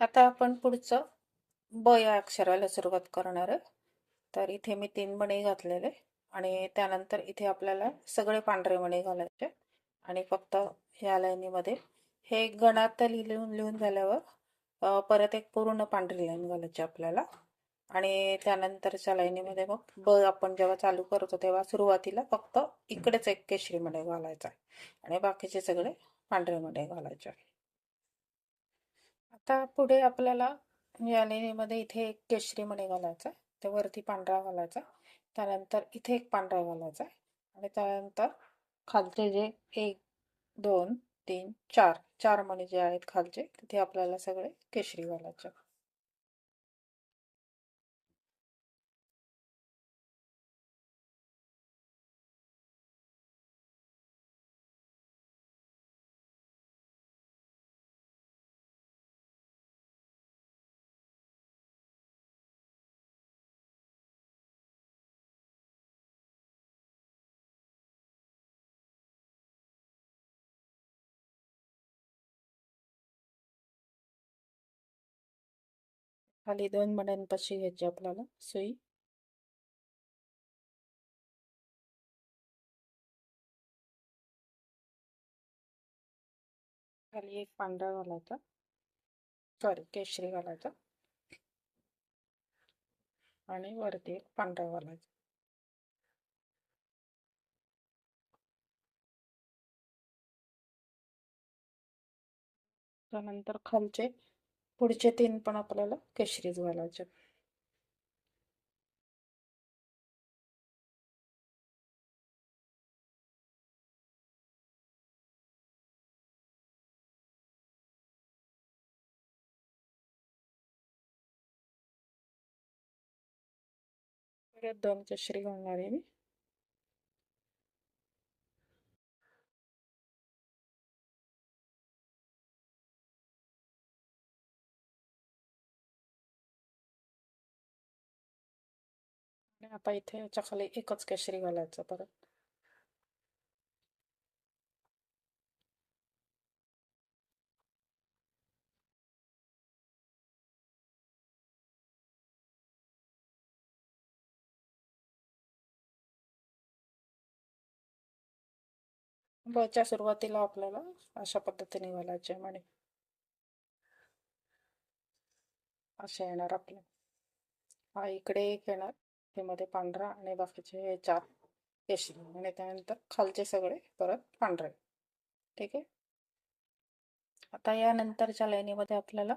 आता आपण पुढचं ब या अक्षराला सुरुवात करणार आहे. तर इथे मी तीन मणी घातलेले आणि त्यानंतर इथे आपल्याला सगळे पांढरे मणी घालायचे. आणि फक्त ह्या लाईनीमध्ये हे गणात लिहून लिहून झाल्यावर परत एक पूर्ण पांढरी लाईन घालायची आपल्याला. आणि त्यानंतरच्या लाईनीमध्ये मग ब आपण जेव्हा चालू करतो तेव्हा सुरुवातीला फक्त इकडेच एक केशरी मध्ये घालायचा आहे. आणि बाकीचे सगळे पांढरे मध्ये घालायचे आहे. आता पुढे आपल्याला या लेणीमध्ये इथे एक केशरी मणी घालायचा आहे. त्या वरती पांढरा घालायचा आहे. त्यानंतर इथे एक पांढरा घालायचा आहे. आणि त्यानंतर खालचे जे एक दोन तीन चार चार मणी जे आहेत खालचे तिथे आपल्याला सगळे केशरी घालायचे खाली दोन मड्यांपाशी घ्यायची आपल्याला सुई. खाली एक पांढरा घालायचा. सॉरी केशरी घालायचा. आणि वरती एक पांढरा घालायचा. त्यानंतर खालचे पुढचे तीन पण आपल्याला केशरीच घालायचे. परत दोन केशरी घालणार आहे मी. आणि आता इथे याच्या खाली एकच केशरी घालायचं परत. बच्या सुरुवातीला आपल्याला अशा पद्धतीने घालायचे म्हणे असे येणार आपले. हा इकडे एक येणार. मध्ये पांढरा आणि बाकीचे हे चार केशरी आणि त्यानंतर खालचे सगळे परत पांढरे. ठीक आहे? आता यानंतरच्या लाईनीमध्ये आपल्याला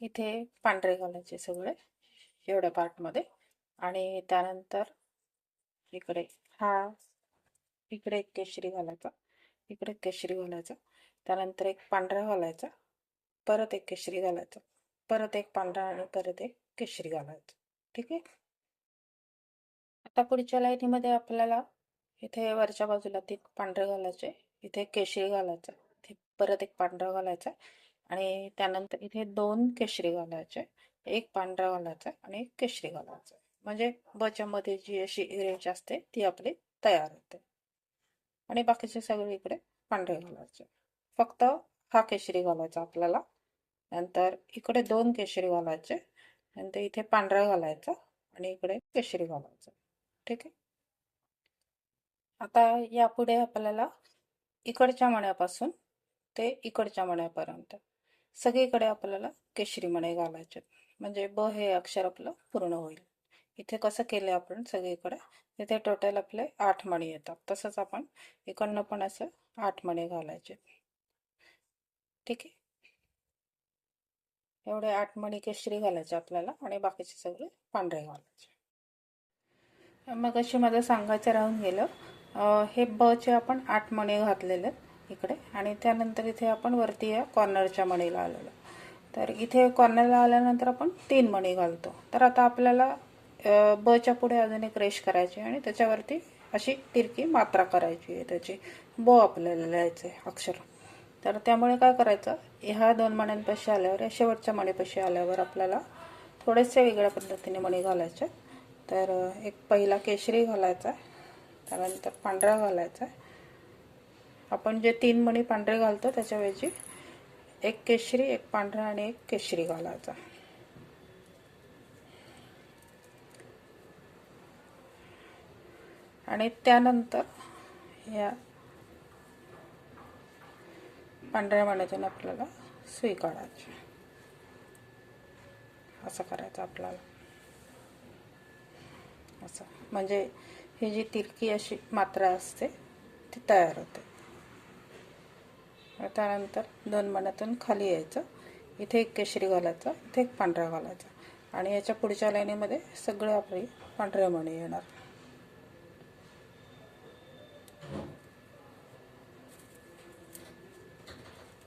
इथे पांढरे घालायचे सगळे एवढ्या पार्टमध्ये. आणि त्यानंतर इकडे हा इकडे एक केशरी घालायचा इकडे केशरी घालायचा त्यानंतर एक पांढरा घालायचा परत एक केशरी घालायचा परत एक पांढरा आणि परत एक केशरी घालायचं. ठीक आहे? आता पुढच्या लाईनीमध्ये आपल्याला इथे वरच्या बाजूला तीन पांढरे घालायचे इथे केशरी घालायचा. इथे परत एक पांढरा घालायचा आणि त्यानंतर इथे दोन केशरी घालायचे. एक पांढरा घालायचा आणि एक केशरी घालायचा. म्हणजे बच्यामध्ये जी अशी रेंज असते ती आपली तयार होते. आणि बाकीचे सगळे इकडे पांढरे घालायचे. फक्त हा केशरी घालायचा आपल्याला. नंतर इकडे दोन केशरी घालायचे. नंतर इथे पांढरा घालायचा आणि इकडे केशरी घालायचं. ठीक आहे. आता यापुढे आपल्याला इकडच्या मण्यापासून ते इकडच्या मण्यापर्यंत सगळीकडे आपल्याला केशरी मणे घालायचे. म्हणजे ब हे अक्षर आपलं पूर्ण होईल. इथे कसं केलं आपण सगळीकडे? तिथे टोटल आपले आठ मणी येतात. तसंच आपण इकडनं पण असं आठ मणी घालायचे. ठीक आहे? एवढे आठ मणी केशरी घालायचे आपल्याला आणि बाकीचे सगळे पांढरे घालायचे. मग अशी माझं सांगायचं राहून गेलं. हे बचे आपण आठ मणी घातलेले इकडे आणि त्यानंतर इथे आपण वरती या कॉर्नरच्या मणीला आलेलो. तर इथे कॉर्नरला आल्यानंतर आपण तीन मणी घालतो. तर आता आपल्याला बच्या पुढे अजून एक रेश करायची आणि त्याच्यावरती अशी तिरकी मात्रा करायची आहे. त्याची बो आपल्याला लिहायचं आहे अक्षर. तर त्यामुळे काय करायचं ह्या दोन मण्यांपाशी आल्यावर या शेवटच्या मणीपाशी आल्यावर आपल्याला थोडेसे वेगळ्या पद्धतीने मणी घालायचे. तर एक पहिला केशरी घालायचा आहे. त्यानंतर पांढरा घालायचा आहे. आपण जे तीन मणी पांढरे घालतो त्याच्याऐवजी एक केशरी एक पांढरा आणि एक केशरी घालायचा. आणि त्यानंतर या पांढऱ्या मण्यातून आपल्याला सुई काढायची. असं करायचं आपल्याला. असं. म्हणजे ही जी तिरकी अशी मात्रा असते ती तयार होते. त्यानंतर दोन मनातून खाली यायचं. इथे एक केशरी घालायचा इथे एक पांढरा घालायचा. आणि याच्या पुढच्या लाईनीमध्ये सगळे आपले पांढरे मणी येणार.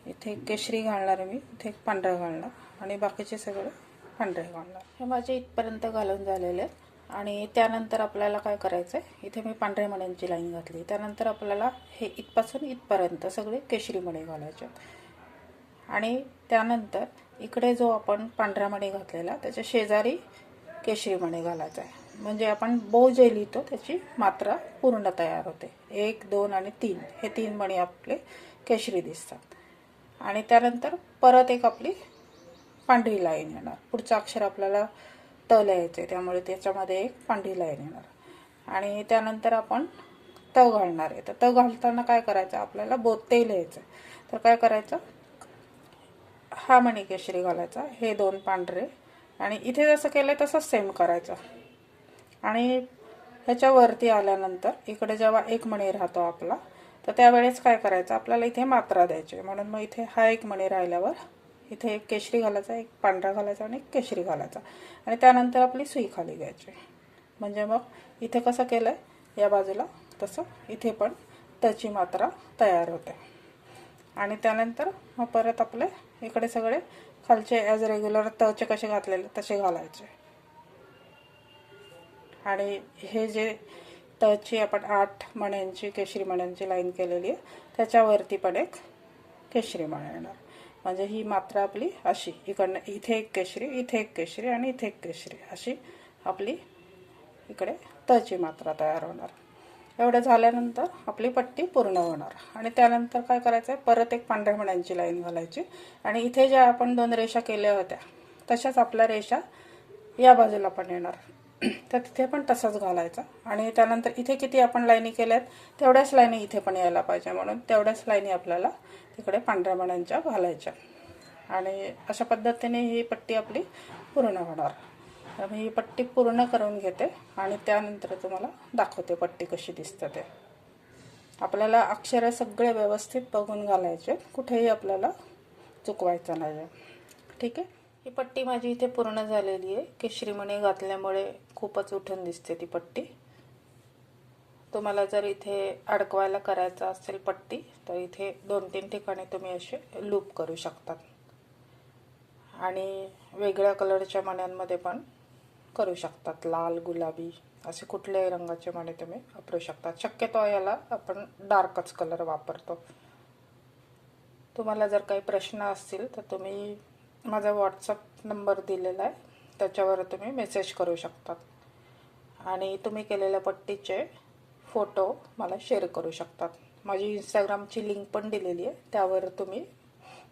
इथे एक केशरी घालणार मी इथे एक पांढरा घालणार. आणि बाकीचे सगळे पांढरे घालणार. हे माझे इथपर्यंत घालून झालेले. आहेत आणि त्यानंतर आपल्याला काय करायचं आहे इथे मी पांढऱ्या मण्यांची लाईन घातली. त्यानंतर आपल्याला हे इथपासून इथपर्यंत सगळे केशरी मणे घालायचे. आणि त्यानंतर इकडे जो आपण पांढरा मणी घातलेला त्याच्या शेजारी केशरी मणी घालायचा आहे म्हणजे आपण बो जे लिहितो त्याची मात्रा पूर्ण तयार होते. एक दोन आणि तीन. हे तीन मणी आपले केशरी दिसतात. आणि त्यानंतर परत एक आपली पांढरी लाईन येणार. पुढचं अक्षर आपल्याला त लिहायचं आहे त्यामुळे त्याच्यामध्ये एक पांढरी लाईन येणार. आणि त्यानंतर आपण त घालणार आहे. तर त घालताना काय करायचं? आपल्याला बोते लिहायचं. तर काय करायचं? हा मणिकेश्री घालायचा हे दोन पांढरे. आणि इथे जसं केलं आहे तसंच सेम करायचं. आणि ह्याच्यावरती आल्यानंतर इकडे जेव्हा एक मणी राहतो आपला तर त्यावेळेस काय करायचं? आपल्याला इथे मात्रा द्यायची म्हणून मग इथे हा एक मणी राहिल्यावर इथे एक केशरी घालायचा एक पांढरा घालायचा आणि एक केशरी घालायचा. आणि त्यानंतर आपली सुई खाली घ्यायची. म्हणजे मग इथे कसं केलं आहे या बाजूला तसं इथे पण त्याची मात्रा तयार होते. आणि त्यानंतर मग परत आपले इकडे सगळे खालचे ॲज रेग्युलर तचे कसे घातलेले तसे घालायचे. आणि हे जे तची आपण आठ मण्यांची केशरी मण्यांची लाईन केलेली आहे त्याच्यावरती पण एक केशरी मण येणार. म्हणजे ही मात्रा आपली अशी इकडनं इथे एक केशरी इथे एक केशरी आणि इथे एक केशरी अशी आपली इकडे तची मात्रा तयार होणार. एवढं झाल्यानंतर आपली पट्टी पूर्ण होणार. आणि त्यानंतर काय करायचं आहे परत एक पांढऱ्या मण्यांची लाईन घालायची. आणि इथे ज्या आपण दोन रेषा केल्या होत्या तशाच आपल्या रेषा या बाजूला पण येणार. तर तिथे पण तसंच घालायचं. आणि त्यानंतर इथे किती आपण लाईनी केल्यात तेवढ्याच लाईनी इथे पण यायला पाहिजे म्हणून तेवढ्याच लाईनी आपल्याला तिकडे पांढऱ्या मण्यांच्या घालायच्या. आणि अशा पद्धतीने ही पट्टी आपली पूर्ण होणार. तर मी ही पट्टी पूर्ण करून घेते आणि त्यानंतर तुम्हाला दाखवते पट्टी कशी दिसते ते. आपल्याला अक्षरं सगळे व्यवस्थित बघून घालायचे कुठेही आपल्याला चुकवायचं नाही ठीक आहे? ही पट्टी माझी इथे पूर्ण झालेली आहे. केशरीमणी घातल्यामुळे खूपच उठून दिसते ती पट्टी. तुम्हाला जर इथे अडकवायला करायचं असेल पट्टी तर इथे दोन तीन ठिकाणी तुम्ही असे लूप करू शकतात. आणि वेगळ्या कलरच्या मण्यांमध्ये पण करू शकतात. लाल गुलाबी असे कुठल्याही रंगाचे मणे तुम्ही वापरू शकतात. शक्यतो याला आपण डार्कच कलर वापरतो. तुम्हाला जर काही प्रश्न असतील तर तुम्ही माझा व्हॉट्सअप नंबर दिलेला आहे. त्याच्यावर तुम्ही मेसेज करू शकतात. आणि तुम्ही केलेल्या पट्टीचे फोटो मला शेअर करू शकतात. माझी इंस्टाग्रामची लिंक पण दिलेली आहे. त्यावर तुम्ही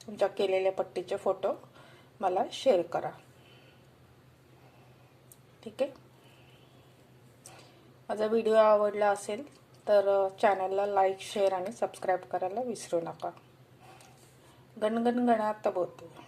तुमच्या केलेल्या पट्टीचे फोटो मला शेअर करा. ठीक आहे? माझा व्हिडिओ आवडला असेल तर चॅनलला लाईक शेअर आणि सबस्क्राईब करायला विसरू नका. गणगण गणात बोलतो.